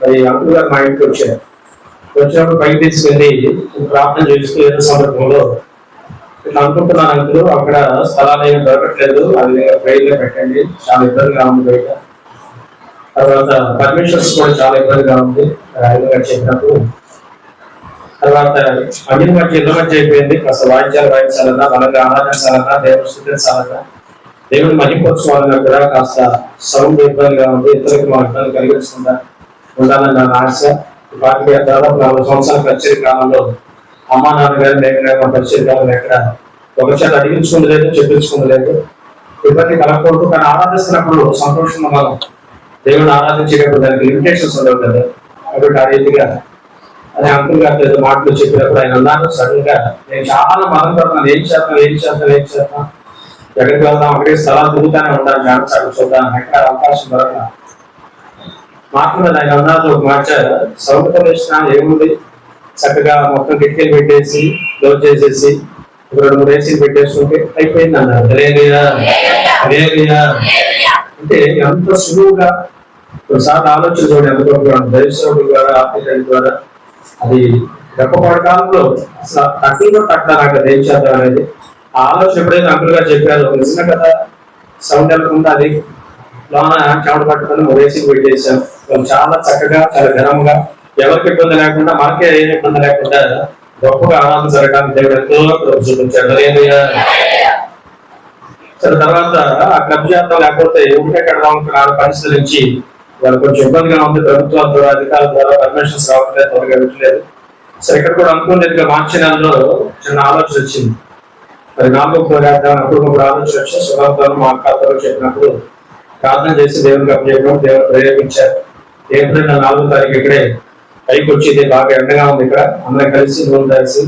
మరి అంకుల్ గారు మా ఇంటికి వచ్చారు. వచ్చినప్పుడు పైకి తీసుకెళ్ళి ప్రార్థన చేసుకునే సందర్భంలో ఇట్లా అనుకుంటున్నాను అంకులు అక్కడ స్థలాలు ఏమి దొరకట్లేదు అది బయట పెట్టండి చాలా ఇబ్బందిగా ఉంది బయట. తర్వాత పర్మిషన్స్ కూడా చాలా ఇబ్బందిగా ఉంది ఆయన గారు చెప్పినప్పుడు. తర్వాత అన్ని మధ్య ఇళ్ళ మధ్య అయిపోయింది కాస్త వాయించాలి వాయించాలన్నా మనకి ఆరాధించాలన్నా దేవుడు స్థుతించాలన్నా దేవుని మహింపరచుకోవాలన్నా కూడా కాస్త సౌండ్ ఇబ్బందిగా ఉంది ఇతరులకు మా ఇబ్బంది కలిగిస్తుందా ఉండాలని నా ఆశ. భారతీయ దాదాపు నాలుగు సంవత్సరాల పరిచయ కాలంలో అమ్మ నాన్నగారు నేను పరిచయ కాలం ఎక్కడ ఒక చేత అడిగించుకుంది లేదు లేదు ఇబ్బంది కలగకూడదు కానీ ఆరాధిస్తున్నప్పుడు సంతోషంగా మనం దేవుని ఆరాధించేటప్పుడు దానికి లిమిటేషన్స్ ఉండవు కదా కాబట్టి ఆ రీతిగా అని అంకుల్ గారు ఏదో మాటలు చెప్పినప్పుడు ఆయన అన్నారు సడన్గా నేను చాలా బాధ పడుతున్నాను ఏం చేస్తాను ఏం చేస్తాను ఏం చేస్తాను ఎక్కడికి వెళ్దాం? అక్కడికి స్థలాలు తిరుగుతానే ఉంటాను ఛాన్స్ సార్ చూద్దాం. ఎక్కడ అవకాశం దొరకదు. మాత్రమే ఆయన అన్నారు ఒక మాట. సౌకర్యం ఏముంది? చక్కగా మొత్తం కిటికీలు పెట్టేసి క్లోజ్ చేసేసి ఒక రెండు మూడు ఏసీలు పెట్టేసుకుంటే అయిపోయింది అన్నారు. అదేరియా అంటే ఎంత సులువుగా కొన్నిసార్లు ఆలోచన చూడండి ఎంత గొప్ప దైవశ్వరుడు ద్వారా ఆర్థిక ద్వారా. అది రెప్పపాడు కాలంలో అసలు తక్కువలో తక్కువ నాకు ఏం అనేది. ఆ ఆలోచన ఎప్పుడైతే అంకుల్ గారు చెప్పారు నిజమే కదా సౌండ్ వెళ్ళకుండా అది? లోన చెమట పట్టుకొని మూడేసి పెట్టేసాం వాళ్ళు చాలా చక్కగా చాలా ఘనంగా ఎవరికి ఇబ్బంది లేకుండా మనకే ఏం ఇబ్బంది లేకుండా గొప్పగా ఆనందం జరగడానికి దేవుడు ఎంతో కృప చూపించాడు. సరే తర్వాత ఆ క్లబ్ లేకపోతే ఉంటే కడదాం అనుకున్న పరిస్థితి నుంచి వాళ్ళు కొంచెం ఇబ్బందిగా ఉంది. ప్రభుత్వాల ద్వారా అధికారుల ద్వారా పర్మిషన్స్ రావట్లేదు త్వరగా పెట్టలేదు సరే ఇక్కడ కూడా అనుకునేదిగా మార్చి నెలలో చిన్న ఆలోచన వచ్చింది. మరి నాలుగో పోరాటం అప్పుడు ఆలోచన వచ్చి సుఖాంతాలు మా ఖాతాలో చెప్పినప్పుడు ప్రార్థన చేసి దేవునికి అప్పచెప్పడం దేవుడు ప్రేరేపించారు. ఏప్రిల్ నాలుగో తారీఖు ఇక్కడే పైకి వచ్చి బాగా ఎండగా ఉంది ఇక్కడ. అందరం కలిసి నూనె కలిసి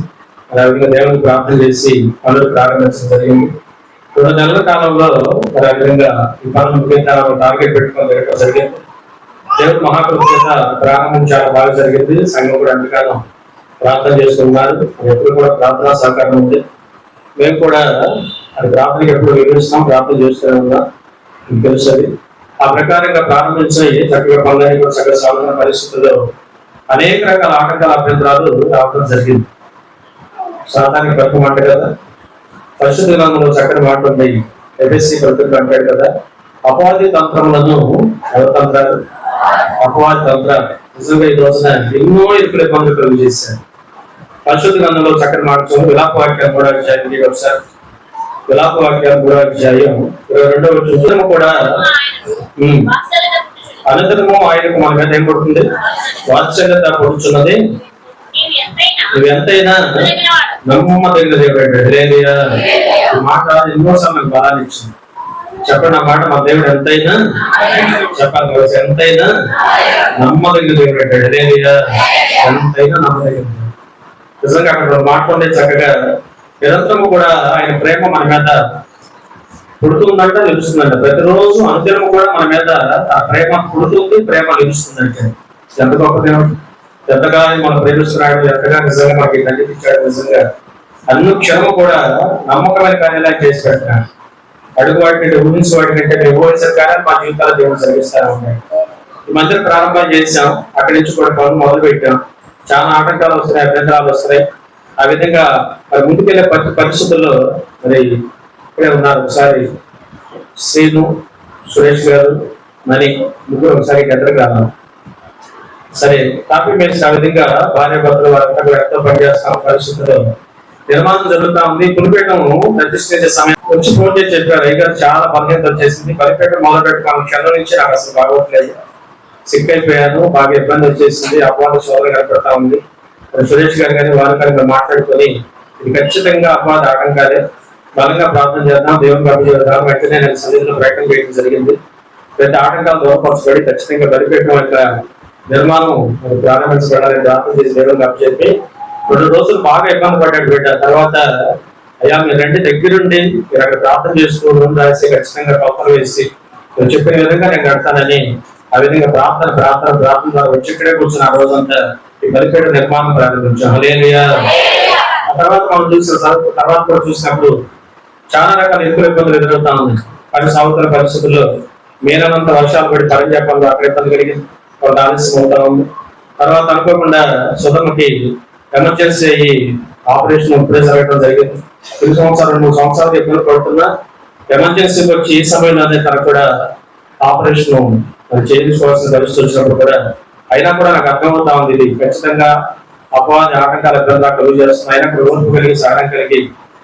అదేవిధంగా దేవునికి ప్రార్థన చేసి పనులు ప్రారంభించడం జరిగింది. రెండు నెలల కాలంలో మరి ఆ విధంగా ఈ పనులు ముఖ్యంగా టార్గెట్ పెట్టుకొని జరగడం జరిగింది. దేవుడు మహాకృతి చేత ప్రారంభం చాలా బాగా జరిగింది. సంఘం కూడా అంతకాలం ప్రార్థన చేస్తున్నారు. ఎప్పుడు కూడా ప్రార్థనా సహకారం ఉంది. మేము కూడా అది ప్రార్థనకి ఎప్పుడు వివరిస్తాం ప్రార్థన చేస్తూనే ఉన్నాం మీకు తెలుసు అది. ఆ ప్రకారంగా ప్రారంభించాయి. చక్కగా పనులన్నీ కూడా చక్కగా సాగుతున్న పరిస్థితుల్లో అనేక రకాల ఆటంకాల అభ్యంతరాలు రావడం జరిగింది. సాధారణ తక్కువ అంటే కదా. పరిశుద్ధ గ్రంథంలో చక్కని మాట ఉన్నాయి ఎబిఎస్సి ప్రతిజ్ఞ అంటాడు కదా. అపవాది తంత్రములను ఎవరు తంత్రాలు? అపవాది తంత్రాలు. నిజంగా ఈ రోజున ఎన్నో ఇరుకుల ఇబ్బందులు కలుగు చేశారు. పరిశుద్ధ గ్రంథంలో చక్కని మాట విలాప వాక్యం కూడా ఒకసారి విలాప వాక్యాలు కూడా అధ్యాయం ఇరవై రెండవ చూద్దాము కూడా అనంతరము ఆయనకు మన మీద ఏం పడుతుంది వాత్సల్యత పడుతున్నది నువ్వు ఎంతైనా నమ్మదగిన దేవుడు. ఈ మాట ఎన్నోసార్లు నాకు బలాన్ని ఇచ్చింది చెప్పండి ఆ మాట మా దేవుడు ఎంతైనా చెప్పాలి ఎంతైనా నమ్మదగిన దేవుడు హల్లెలూయా. ఎంతైనా నమ్మదగిన. నిజంగా అక్కడ మాట్లాడే చక్కగా నిరంతరము కూడా ఆయన ప్రేమ మన మీద పుడుతుందంట నిలుస్తుందంట. ప్రతిరోజు అనుదినము కూడా మన మీద ఆ ప్రేమ పుడుతుంది ప్రేమ నిలుస్తుందంటే. ఎంత గొప్ప ఎంతగా మనం ప్రేమిస్తున్నాడు ఎంతగా నిజంగా మనకి కనిపించాడు నిజంగా. అన్ని క్షణము కూడా నమ్మకమైన కార్యాలయం చేసి పెడతాడు అడుగు వాటిని ఊహించి వాటికంటే మేము ఊహించిన కానీ మా జీవితాలు దేవుడు జరిగిస్తా ఉన్నాయి. ఈ మధ్య ప్రారంభం చేశాం. అక్కడి నుంచి కూడా పనులు మొదలు పెట్టాం చాలా ఆటంకాలు వస్తున్నాయి అభ్యంతరాలు వస్తున్నాయి. ఆ విధంగా మరి ముందుకెళ్ళే పరిస్థితుల్లో మరి ఇక్కడే ఉన్నారు. ఒకసారి శ్రీను సురేష్ గారు మరి ముగ్గురు ఒకసారి ఎదురు రావాలి. సరే కాపీ మేస్ట్ ఆ విధంగా భార్య భర్తలు వారంతా కూడా ఎంతో పనిచేస్తాం పరిస్థితుల్లో నిర్మాణం జరుగుతా ఉంది. పులిపేటం ప్రతిష్ఠించే సమయం వచ్చి ఫోన్ చేసి చెప్పారు. అయ్యారు చాలా బలహీనత వచ్చేసింది బలిపేట మొదలు పెట్టుకున్న క్షణం నుంచి నాకు అసలు బాగోట్లేదు. సిక్ అయిపోయాను. బాగా ఇబ్బంది వచ్చేసింది. అపవాద శోధన కనపడతా ఉంది. సురేష్ గారు కానీ వారు కానీ మాట్లాడుకొని ఇది ఖచ్చితంగా అపవాద ఆటంకాలే బలంగా ప్రార్థన చేద్దాం దేవుని ప్రార్థన చేద్దాం. వెంటనే నేను సన్నిధిలో ప్రయత్నం చేయడం జరిగింది. పెద్ద ఆటంకాలు దూరపరచబడి ఖచ్చితంగా బలిపెట్టడం యొక్క నిర్మాణం ప్రారంభించబడాలని ప్రార్థన చేసి అని చెప్పి రెండు రోజులు బాగా ఇబ్బంది పడ్డాడు బిడ్డ. తర్వాత అయ్యా మీరు రండి దగ్గరుండి. మీరు అక్కడ ప్రార్థన చేసుకోవడం రాసి ఖచ్చితంగా కప్పలు వేసి మీరు చెప్పిన విధంగా నేను కడతానని ఆ విధంగా ప్రార్థన ప్రార్థన ప్రార్థన. వచ్చి ఇక్కడే కూర్చుని ఆ రోజంతా బలిపేట నిర్మాణం ప్రారంభించాం. తర్వాత మనం చూసిన తర్వాత కూడా చూసినప్పుడు చాలా రకాల ఎక్కువ ఇబ్బందులు ఎదురవుతా ఉంది పని సాగుతున్న పరిస్థితుల్లో మేలనంత వర్షాలు పడి పని చెప్పాలి అక్కడ ఇబ్బంది కలిగింది కొంత ఆలస్యం అవుతా ఉంది. తర్వాత అనుకోకుండా సుధమ్మకి ఎమర్జెన్సీ అయ్యి ఆపరేషన్ ఇప్పుడే జరగడం జరిగింది. రెండు సంవత్సరాలు మూడు సంవత్సరాలు ఇబ్బంది పడుతున్నా. ఎమర్జెన్సీకి వచ్చి ఈ సమయంలోనే తనకు కూడా ఆపరేషన్ చేయించుకోవాల్సిన పరిస్థితి వచ్చినప్పుడు కూడా అయినా కూడా నాకు అర్థమవుతా ఉంది ఇది. ఖచ్చితంగా అపవాది ఆటంకాల ఇబ్బంది కలుగు చేస్తున్నాయి. అయినా కూడా ఓర్పు కలిగి సహనం కలిగి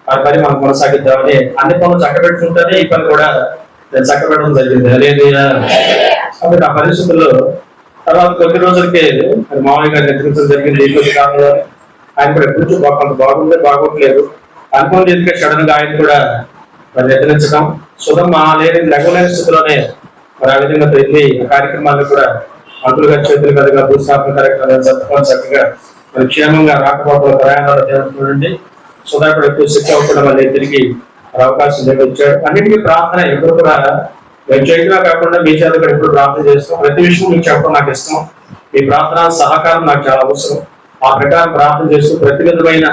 ఆ పని మనం కొనసాగిద్దామని అన్ని పనులు చక్కబెట్టుకుంటేనే ఈ పని కూడా నేను చక్కబెట్టడం జరిగింది. అదేది కాబట్టి ఆ పరిస్థితుల్లో తర్వాత కొద్ది రోజులకే మామయ్య గారు నెత్తించడం జరిగింది ఈ కొద్ది కాలంలో ఆయన కూడా ఎప్పుడు కొంత బాగుంది బాగోట్లేదు. అనుకున్న రీతిగా సడన్గా ఆయన కూడా మరి నిద్రించడం సుధమ్మ లేని లెగలేని స్థితిలోనే మరి ఆ విధంగా వెళ్ళి కార్యక్రమాల్లో కూడా మంత్రులు మంత్రులుగా చేతులు కదగా భూస్థాపన కార్యక్రమాలు జరుపుకొని చక్కగా మరి క్షేమంగా రాకపోవడం ప్రయాణాలు జరుగుతుండండి సుధాకర్ ఎక్కువ శిక్ష అవ్వకుండా మళ్ళీ తిరిగి అవకాశం లభించాడు. అన్నింటికీ ప్రార్థన ఎప్పుడు కూడా నేను కాకుండా మీ చేత కూడా ఎప్పుడు ప్రార్థన చేస్తాం. ప్రతి విషయం మీకు చెప్పడం నాకు ఇష్టం. మీ ప్రార్థన సహకారం నాకు చాలా అవసరం. ఆ ప్రకారం ప్రార్థన చేస్తూ ప్రతి విధమైన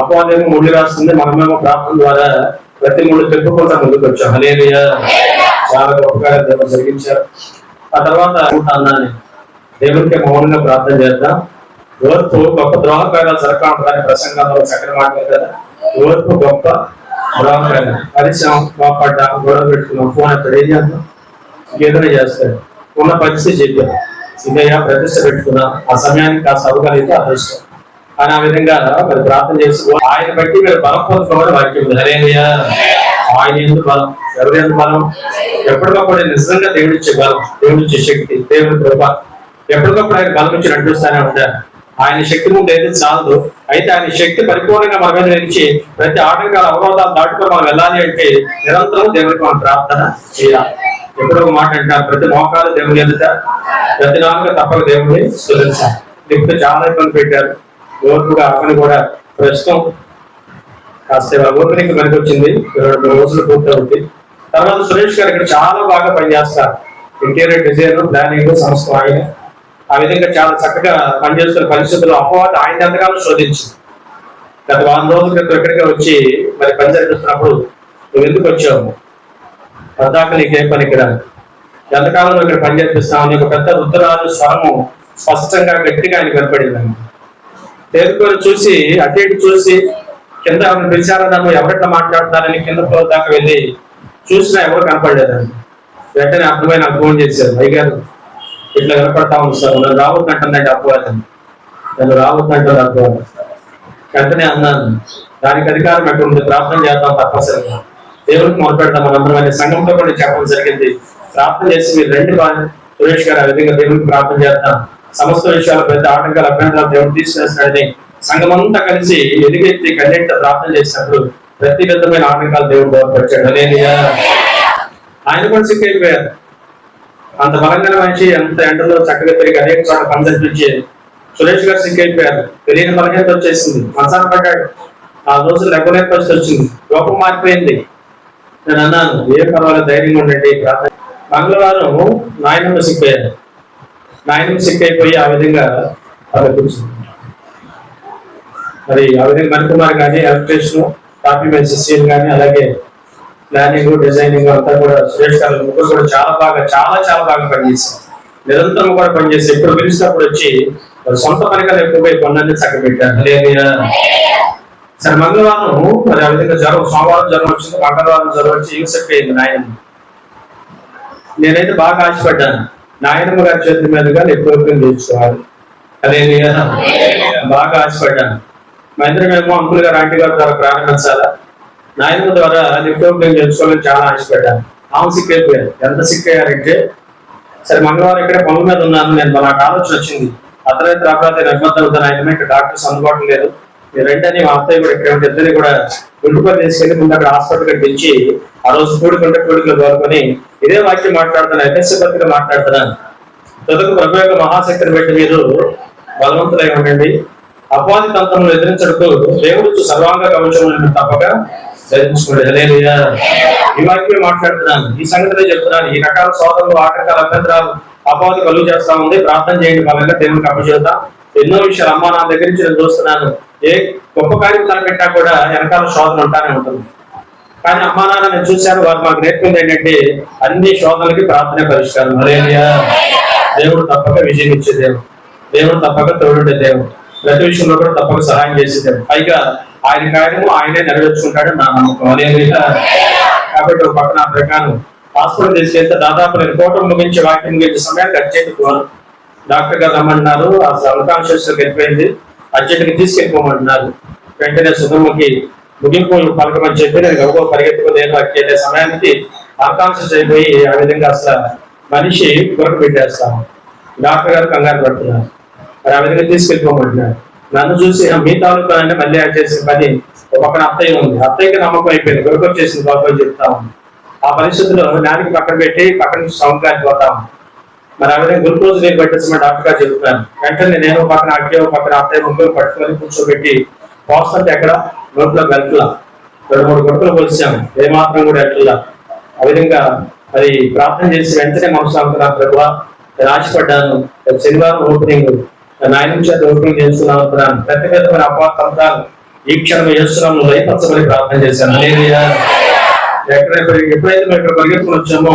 అపవాదేమో ముళ్ళు రాస్తుంది. మనమేమో ప్రార్థన ద్వారా ప్రతి ముళ్ళు తెప్పుకుంటా ముందుకు వచ్చాం హలేలియా చాలా గొప్పగా జరిగించారు. ఆ తర్వాత అన్నాను దేవునికి మౌనంగా ప్రార్థన చేద్దాం. ఓర్పు గొప్ప ద్రోహకార్యాలు జరగడానికి ప్రసంగంలో చక్కని మాట్లాడు కదా ఓర్పు గొప్ప ద్రోహకార్యం పరిశ్రమ కోపడ్డా గొడవ పెట్టుకున్నాం. ఫోన్ ఎక్కడ ఏం చేద్దాం ఏదైనా చేస్తారు ఉన్న పరిస్థితి చెప్పాం ఇదయ్యా ప్రతిష్ట పెట్టుకున్నా. ఆ సమయానికి కాస్త అవ్వగలిగితే అదృష్టం. అని ఆ విధంగా మరి ప్రార్థన చేసుకో ఆయన బట్టి మీరు బలం పొందుకోవడం వాక్యం ఉంది. ఆయన ఎందుకు బలం? ఎవరి ఎందుకు బలం? ఎప్పటికప్పుడు నిజంగా దేవుడిచ్చే బలం దేవుడిచ్చే శక్తి దేవుడి కృప. ఎప్పటికప్పుడు ఆయన బలం ఇచ్చి నడిపిస్తానే ఉంటారు ఆయన శక్తి ముందు ఏది చాలదు. అయితే ఆయన శక్తి పరిపూర్ణంగా మన మీద నుంచి ప్రతి ఆటంకాల అవరోధాలు దాటుకొని మనం వెళ్ళాలి అంటే నిరంతరం దేవుడికి మనం ప్రార్థన చేయాలి. ఎప్పుడో ఒక మాట అంటారు ప్రతి మోకాలు దేవుని ఎదుట ప్రతి నాలుగు తప్పక దేవుడిని స్తుతించాలి ఇప్పుడు చాలా ఇబ్బంది పెట్టారు. ఓర్పుగా అతను కూడా ప్రస్తుతం కాస్త ఓపెనింగ్ మనకి వచ్చింది. ఇరవై రెండు రోజులు పూర్తవుతుంది తర్వాత సురేష్ గారు ఇక్కడ చాలా బాగా పనిచేస్తారు. ఇంటీరియర్ డిజైన్ ప్లానింగ్ సంస్థ ఆయన. ఆ విధంగా చాలా చక్కగా పనిచేస్తున్న పరిస్థితుల్లో అపవాదం ఆయన ఎంతగానో శోధించింది. గత వారం రోజుల క్రితం ఎక్కడికి వచ్చి మరి పని జరిపిస్తున్నప్పుడు నువ్వు ఎందుకు వచ్చావు? పద్దాక నీకేం పని ఇక్కడ? ఎంతకాలం ఇక్కడ పని చేపిస్తావు నీకు పెద్ద రుద్రరాజు స్వరము స్పష్టంగా గట్టిగా ఆయన కనపడింది తేరుకొని చూసి అటు ఇటు చూసి కింద ఎవరిని పిలిచారా నన్ను ఎవరెట్లా మాట్లాడతారని కింద ఫ్లోర్ దాకా వెళ్ళి చూసినా ఎవరు కనపడలేదండి. వెంటనే అర్థమై నాకు ఫోన్ చేశారు. అయ్యారు ఇట్లా కనపడతా ఉంది సార్. నన్ను రావద్దంటుందండి అపవాదం. నన్ను రావద్దంటారు అపవాదం. వెంటనే అన్నాను దానికి అధికారం ఎక్కడ ఉంది? ప్రార్థన చేద్దాం తప్పనిసరిగా. దేవుడికి మొదలుపెడతాం మనందరం అనే సంఘంతో కూడా చెప్పడం జరిగింది. ప్రార్థన చేసి మీరు రెండు సురేష్ గారు ఆ విధంగా దేవుడికి ప్రార్థన చేద్దాం. సమస్త విషయాలు పెద్ద ఆటంకాలు అభ్యంతరాలు దేవుడు తీసివేస్తాడని సంఘమంతా కలిసి ఎలుగెత్తి కన్నెట్ట ప్రార్థన చేసినప్పుడు ప్రతి విధమైన ఆటంకాలు దేవుడు బోధపరిచాడు ఆయన కూడా సిక్ అయిపోయారు అంత బలంగా మనిషి అంత ఎండలో చక్కగా తిరిగి అనేక చోట్ల పనిచేపించి సురేష్ గారు సిక్ అయిపోయారు తెలియని బలహీనత వచ్చేసింది. మనసాన పడ్డాడు. ఆ రోజు లెక్కలేని పరిస్థితి వచ్చింది. లోపం మారిపోయింది. నేను అన్నాను ఏం పర్వాలేదు ధైర్యంగా ఉండండి ప్రార్థన మంగళవారం నాయనమ్మ సిక్ అయ్యారు నాయనమ్మ సిక్ అయిపోయి ఆ విధంగా అలా కూర్చుంది మరి విధంగా మణికుమార్ కానీ ఎలక్ట్రీషియన్ కాపీ మెన్సెసియన్ కానీ అలాగే ప్లానింగ్ డిజైనింగ్ అంతా కూడా సురేష్ గారు ముగ్గురు కూడా చాలా బాగా చాలా చాలా బాగా పనిచేశారు. నిరంతరం కూడా పనిచేసి ఎప్పుడు పిలిచినప్పుడు వచ్చి సొంత పనిగా ఎక్కువ కొన్నాన్ని చక్కబెట్టారు. లేదా సరే మంగళవారం మరి ఆ విధంగా జ్వరం సోమవారం జ్వరం వచ్చింది మంగళవారం జ్వరం వచ్చి యూసెఫ్ అయింది నాయనమ్మ? నేనైతే బాగా ఆశపడ్డాను. నాయనమ్మ గారి చేతుల మీదుగా ఎక్కువ తీర్చుకోవాలి. అదే బాగా ఆశపడ్డాను. మా ఇద్దరమేమో అంకుల్ గారు ఆంటీ గారు ద్వారా ప్రారంభించాలా నాయన ద్వారా లిఫ్ట్ ఓపెనింగ్ చేసుకోవాలని చాలా ఆశపడ్డాను. ఆమె సిక్ అయిపోయారు ఎంత సిక్ అయ్యారంటే సరే మంగళవారం ఇక్కడ పనుల మీద ఉన్నాను నేను నాకు ఆలోచన వచ్చింది. అతనే అపరాధ నిర్బంధం అవుతాను ఆయన ఇక్కడ డాక్టర్స్ అందుబాటులో లేదు మీరు రెండని మా అత్తయ్య కూడా ఇక్కడ ఇద్దరిని కూడా గుంటుకొని తీసుకెళ్ళి ముందు అక్కడ హాస్పిటల్ పిలిచి ఆ రోజు కూడుకుంటే కూడుకులు కోరుకొని ఇదే వాక్యం మాట్లాడుతున్నాను పత్రిక మాట్లాడుతున్నాను తదుకు ప్రభు యొక్క మహాశక్తిని బట్టి మీరు బలవంతులై ఉండండి. అపవాది తంత్రములు ఎదిరించడుకు దేవుడు సర్వాంగ కవచములను తప్పక ధరించుకోండి ఈ వాక్యం మాట్లాడుతున్నాను. ఈ సంగతినే చెప్తున్నాను. ఈ రకాల సోదరులు ఆటంకాల అభ్యంతరాలు అపవాది కలుగు చేస్తా ఉంది. ప్రార్థన చేయండి. బలంగా దేవునికి అప్పచేద్దాం ఎన్నో విషయాలు అమ్మ నా దగ్గర నుంచి నేను చూస్తున్నాను. ఏ గొప్ప కార్యం తలపెట్టా కూడా వెనకాల శోధన ఉంటానే ఉంటుంది. కానీ అమ్మా నాన్న నేను చూశాను. వారు మాకు నేర్పింది ఏంటంటే అన్ని శోధనలకి ప్రార్థన పరిష్కారం. హల్లెలూయా. దేవుడు తప్పక విజయం ఇచ్చే దేవుడు. దేవుడు తప్పక తోడుండే దేవుడు. ప్రతి విషయంలో కూడా తప్పక సహాయం చేసేదాం. పైగా ఆయన కార్యము ఆయనే నెరవేర్చుకుంటాడు నా నమ్మకం. అదేవిధంగా కాబట్టి ఒక పక్కన ప్రకారం హాస్పిటల్ తీసుకెళ్తే దాదాపు నేను కోటం ముగించి వాక్యం ముగించే సమయానికి అర్జెంట్ ఫోన్ డాక్టర్ గారు రమ్మన్నారు. అసలు అన్కాన్షియస్ వెళ్ళిపోయింది అర్జెంట్ తీసుకెళ్ళిపోమంటున్నారు. వెంటనే సుధమ్మకి ముగింపు పలకమని చెప్పి నేను గౌరవ పరిగెత్తుకుని నేను సమయానికి అన్కాన్షియస్ అయిపోయి ఆ విధంగా అసలు మనిషి కొరకు పెట్టేస్తాము. డాక్టర్ గారు కంగారు పడుతున్నారు. మరి ఆ విధంగా తీసుకెళ్ళిపోమంటున్నారు. నన్ను చూసి మీ తాలూకా అంటే మళ్ళీ యాడ్ చేసిన పని ఒక అత్తయ్య ఉంది. అత్తయ్యకి నమ్మకం అయిపోయింది. కొరకు వచ్చేసింది బాబు అని చెప్తా ఉంది. ఆ పరిస్థితుల్లో నానికి పక్కన పెట్టి పక్కన నుంచి సౌండ్ పోతాము మరి ఆ విధంగా గ్లూకోజ్ నీరు పట్టేసి డాక్టర్ గారు చెప్తున్నాను వెంటనే నేను పక్కన అక్కయ్య ఒక పక్కన అత్తయ్య ముగ్గురు పట్టుకొని కూర్చోబెట్టి పోస్తుంటే ఎక్కడ? నోట్లో గంటల రెండు మూడు గంటలు పోసాము ఏమాత్రం కూడా ఎట్లా. ఆ విధంగా మరి ప్రార్థన చేసి వెంటనే మనసు అనుకున్నాను ప్రభు నేను ఆశపడ్డాను శనివారం ఓపెనింగ్. నాయన చేత ఓపెనింగ్ చేసుకున్నాను అనుకున్నాను పెద్ద పెద్ద అపార్థాలు ఈ క్షణం చేస్తున్నాం నువ్వు ప్రార్థన చేశాను. ఎక్కడైతే ఎప్పుడైతే మేము ఇక్కడ పరిగెత్తుకుని వచ్చామో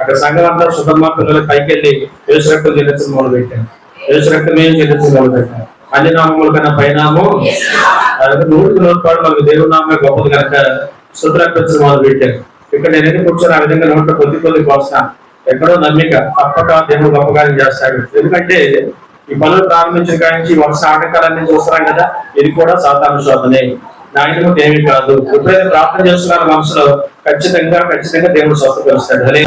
అక్కడ సంఘం అంతా సుధమ్మ పిల్లలు పైకి వెళ్ళి యేసు చెల్లించడం మొదలు పెట్టాను యేసు ఏం చెల్లించడం మొదలు పెట్టాను అన్ని నామముల కన్నా పైనాము. నూటికి నూరు పాడు మనకు దేవుడి నామే గొప్పది కనుక శుద్రపించడం మొదలు పెట్టాను ఇక్కడ నేను కూర్చొని ఆ విధంగా నోట్లో కొద్ది కొద్ది కోసం ఎక్కడో నమ్మిక తప్పక దేవుడు గొప్పగానే చేస్తాడు. ఎందుకంటే ఈ పనులు ప్రారంభించిన కాడి నుంచి వరుస ఆటంకాలన్నీ చూస్తున్నాం కదా ఇది కూడా సాధారణ శోధనే. నాయనము ఏమి కాదు. ఎప్పుడైతే ప్రార్థన చేస్తున్నారు మనసులో ఖచ్చితంగా ఖచ్చితంగా దేవుడు స్వస్థపరుస్తాడు అదే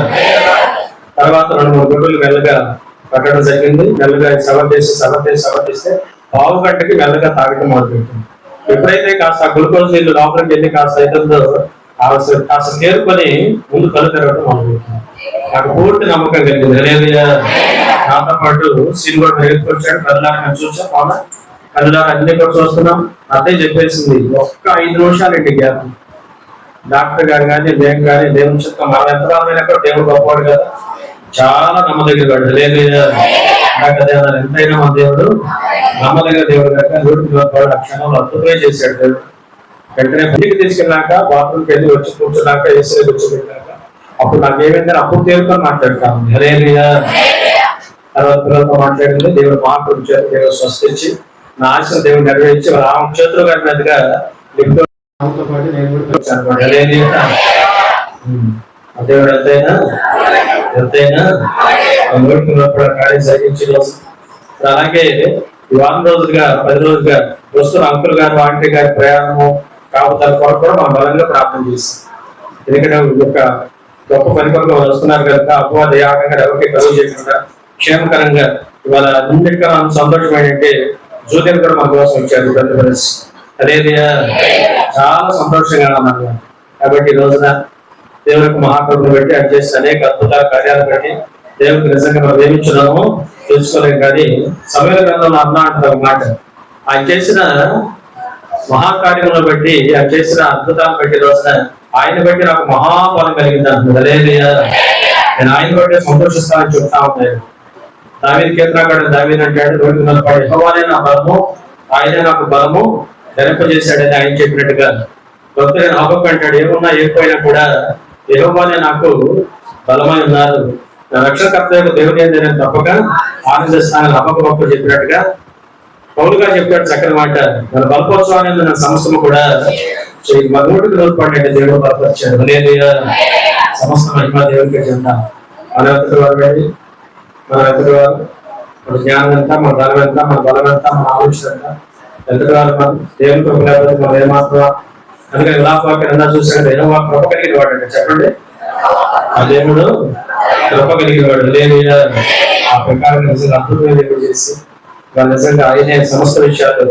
తర్వాత రెండు మూడు గంటలు మెల్లగా పట్టడం జరిగింది. మెల్లగా సవర్ చేసి సవర్ చేసి సవర్ చేస్తే పావు గంటకి మెల్లగా తాగటం మొదలుపెట్టింది ఎప్పుడైతే కాస్త గ్లూకోజ్ నీళ్ళు లోపలికి వెళ్ళి కాస్త అవుతుందో కాస్త కాస్త ముందు కళ్ళు తెరవడం మొదలుపెట్టింది నాకు పూర్తి నమ్మకం కలిగింది. నాతో పాటు సీన్ కూడా నేర్చుకొచ్చాడు కళ్ళారా నేను చూసా అవునా? కళ్ళారా అన్ని కూడా చూస్తున్నాం. అదే చెప్పేసింది. ఒక్క ఐదు నిమిషాలండి గ్యాప్ డాక్టర్ గారు కానీ మేము కానీ దేవుని చెప్తాం మన ఎంత కూడా దేవుడు గొప్పవాడు కదా. చాలా నమ్మదగిన లేదు డాక్టర్ అదే ఎంతైనా మన దేవుడు. నమ్మదగ్గర దేవుడు కనుక నూటికి గొప్పవాడు. ఆ క్షణంలో అద్భుతమే చేశాడు దేవుడు. వెంటనే బయటికి తీసుకెళ్ళాక బాత్రూమ్కి వెళ్ళి వచ్చి కూర్చున్నాక ఏసీ వచ్చి కూర్చోబెట్టాక అప్పుడు నాకు ఏమైందని అప్పుడు తేలుకొని మాట్లాడతాను. హరేలియా తర్వాత పిల్లలతో మాట్లాడింది దేవుడు మాట చేత దేవుడు స్వస్థించి నా ఆశ దేవుడు నెరవేర్చి ఆమె చేతులు కట్టినట్టుగా లిఫ్ట్ పాటు నేను కూడా దేవుడు ఎంతైనా ఎంతైనా నోడుకున్నప్పుడు కార్యం రోజు అలాగే వారం రోజులుగా పది రోజులుగా వస్తున్న అంకుల్ గారు ఆంటీ గారి ప్రయాణము కాపుతాల కొరకు కూడా మనం బలంగా ప్రార్థన చేస్తాం. ఎందుకంటే ఒక గొప్ప పని కొరకు వస్తున్నారు కనుక అపవాద యాగంగా ఎవరికి కలుగు చేయకుండా క్షేమకరంగా ఇవాళ అన్నిటికన్నా సంతోషం ఏంటంటే జ్యోతిని కూడా మా కోసం వచ్చారు పెద్ద ఫ్రెండ్స్ అదే చాలా సంతోషంగా ఉన్నాను కాబట్టి ఈ రోజున దేవునికి మహాకరుణను బట్టి అది చేసి అనేక అద్భుత కార్యాలు పెట్టి దేవునికి నిజంగా మనం ఏమిచ్చున్నామో తెలుసుకోలేం కానీ సమయ గ్రంథంలో అన్న అంటారు అన్నమాట మాట. ఆయన చేసిన మహాకార్యములను బట్టి ఆయన చేసిన అద్భుతాన్ని బట్టి రోజున ఆయన బట్టి నాకు మహాఫలం కలిగింది అంటున్నారు అదేలియా నేను ఆయన బట్టి సంతోషిస్తానని చెప్తా ఉంటాను దావీది కేత్రాకాడు దావీది అంటాడు రోడ్డు నిలబడి యెహోవానే నా బలము ఆయన నాకు బలము ధరింపజేశాడని ఆయన చెప్పినట్టుగా భక్తుడైన హబక్ అంటాడు ఏమున్నా ఏకపోయినా కూడా యెహోవానే నాకు బలమై ఉన్నారు. రక్షకర్త యొక్క దేవుని ఏంది నేను తప్పక ఆనందిస్తానని గొప్ప చెప్పినట్టుగా పౌరుగా చెప్పాడు చక్కని మాట. మన బలపోత్సవాన్ని నా సమస్తము కూడా మగోటికి తోడ్పడినట్టు దేవుడు బలపరిచాడు. హల్లెలూయా. సమస్త మహిమ దేవుడికి చెందా. మన ఎంతటి మన ఎంతటి మన జ్ఞానం ఎంత మన బలం ఎంత మన బలం ఎంత మన ఆలోచన ఎంత? ఎంతటి వారు మనం దేవుని కృప లేకపోతే మనం ఏమాత్రం అందుకని విలాపాక నిన్న చూసాడు ఏదో మా కృప కలిగిన వాడు అంటే చెప్పండి. ఆ దేవుడు కృప కలిగిన వాడు. నేను ఆ ప్రకారం అద్భుతమైన దేవుడు చేసి వాళ్ళు నిజంగా ఆయనే సమస్త విషయాలు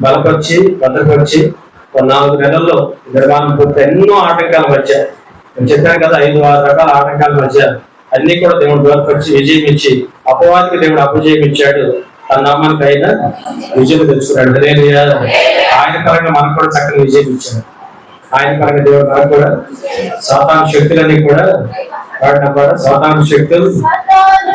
బలపరిచి భద్రపరిచి ఒక నాలుగు నెలల్లో నిర్మాణం పూర్తి ఎన్నో ఆటంకాలు వచ్చాయి నేను చెప్పాను కదా ఐదు ఆరు రకాల ఆటంకాలు వచ్చాయి అన్ని కూడా దేవుడు బలపరిచి విజయం ఇచ్చి అపవాదికి దేవుడు అపజయం ఇచ్చాడు. తన నామానికి అయినా విజయం తెచ్చుకున్నాడు. ఆయన పరంగా మనకు కూడా చక్కని విజయం ఇచ్చాడు. ఆయన పరంగా దేవుడు మనకు కూడా సాతాన శక్తులన్నీ కూడా వాడిన కూడా సాతాన శక్తులు. సతాను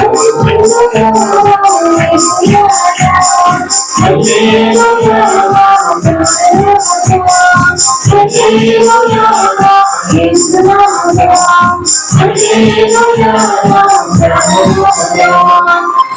风地悠悠，路漫漫，路漫漫。天地悠悠，路漫漫，路漫漫。天地悠悠，路漫漫，路漫漫。天地悠悠，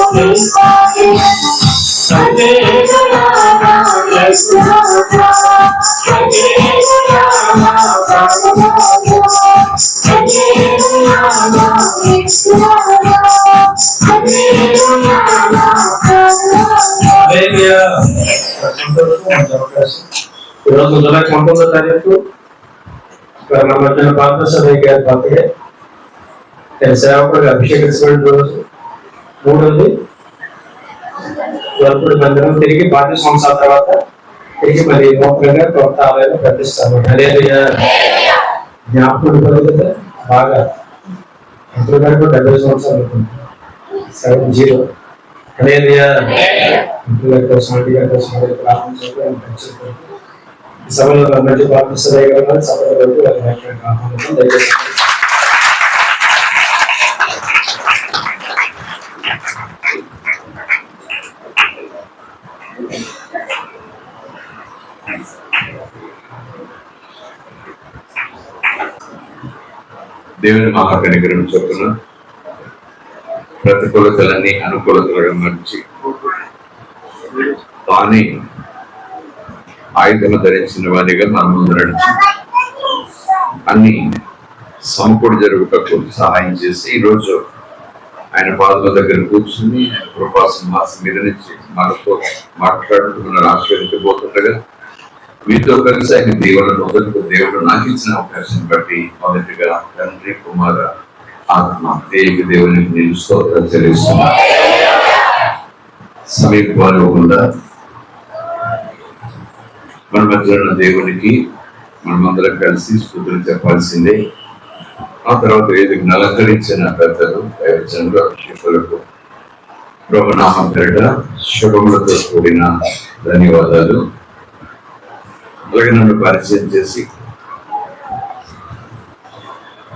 ప్రశంసించాలా, యేసునాథా. హల్లెలూయా. ఈరోజు జూలై పంతొమ్మిదో తారీఖు ఇక్కడ మన మధ్యన పార్థసారథి గారి బర్త్డే నేను సేవకుడిగా అభిషేకించబడిన రోజు మూడోది. వరపుడు మందిరం తిరిగి పాతి సంవత్సరాల తర్వాత తిరిగి మరి నూతనంగా కొత్త ఆలయం ప్రతిస్తాను హల్లెలూయా. జ్ఞాపకం బాగా. ఎంతో గారికి డెబ్బై సంవత్సరాలు సెవెన్ జీరో. హల్లెలూయా. ఇంట్లో కోసం కోసం ఈ సభలో మంచి మధ్య కదా సభలో వరకు దయచేసి దేవుని మహాకనికరం చొప్పున ప్రతికూలతలన్నీ అనుకూలతలుగా మార్చి తానే ఆయుధము ధరించిన వారిగా మనం ముందు నడిచి. అన్ని సమకూడి జరుగుటకు సహాయం చేసి ఈరోజు ఆయన పాదల దగ్గర కూర్చుని ఆయన కృపా సింహాసం మీద నుంచి మనతో మాట్లాడుతున్న ఆశ్రయించబోతుండగా వీటితో కలిసి ఆయన దేవుడు మొదటి దేవుడు నాకు ఇచ్చిన అవకాశం బట్టి మొదటిగా తండ్రి కుమార ఆత్మ దేవి దేవునికి నేను స్తోత్రం చెల్లిస్తున్నా. సమీపంగా మన మధ్య ఉన్న దేవునికి మనమందరం కలిసి స్థుతులు చెప్పాల్సిందే. ఆ తర్వాత వేదికను అలంకరించిన పెద్దలు దైవజనులు అభిషేకులకు ప్రభునామ పేరిట శుభములతో కూడిన ధన్యవాదాలు. అలాగే నన్ను పరిచయం చేసి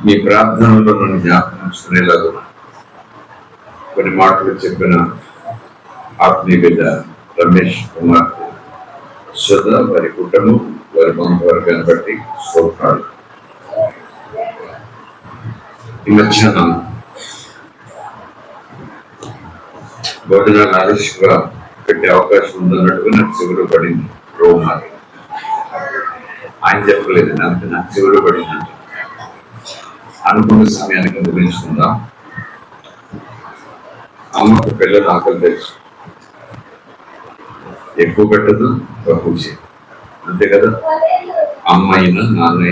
మీ ప్రార్థనలో నన్ను జ్ఞాపకం చేసుకునేలాగా కొన్ని మాటలు చెప్పిన ఆత్మీయ బిడ్డ రమేష్ కుమార్. సుధ వారి కుటుంబం వారి బంధువర్గాన్ని బట్టి సోకాడు ఈ మధ్యాహ్నం భోజనాలు ఆలస్యంగా పెట్టే అవకాశం ఉందన్నట్టుగా నాకు చిగురు పడింది. రోమాలి. ఆయన చెప్పలేదు నాకు నాకు పడిందంట అనుకున్న సమయానికి ముగించుకుందాం అమ్మకు పిల్లలు ఆకలి తెలుసు. ఎక్కువ పెట్టదు తక్కువ చేయదు అంతే కదా? అమ్మ అయినా నాన్న